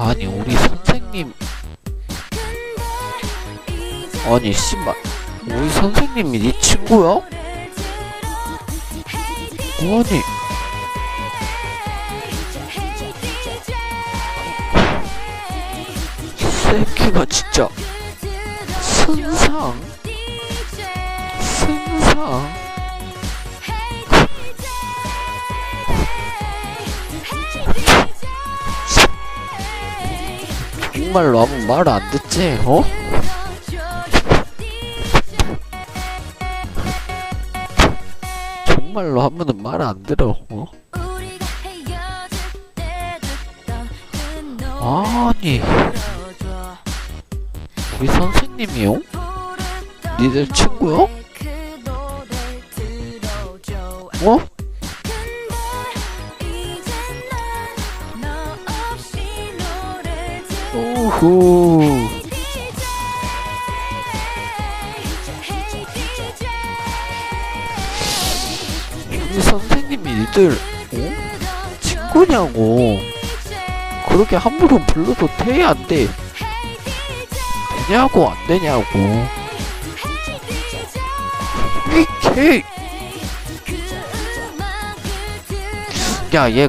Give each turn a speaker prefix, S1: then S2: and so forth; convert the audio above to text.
S1: 아니 우리 선생님. 아니 씨발. 우리 선생님이 네 친구야? 아니. 이 새끼가 진짜. 승상? 승상 정말로 아무 말 안 듣지 어? 정말로 하면은 말 안 들어 어? 아니 우리 선생님이요? 니들 친구요? 어? 오호 우리 선생님이 니들 어? 친구냐고 그렇게 함부로 불러도 돼? 안 돼? 되냐고 안 되냐고 이개 야얘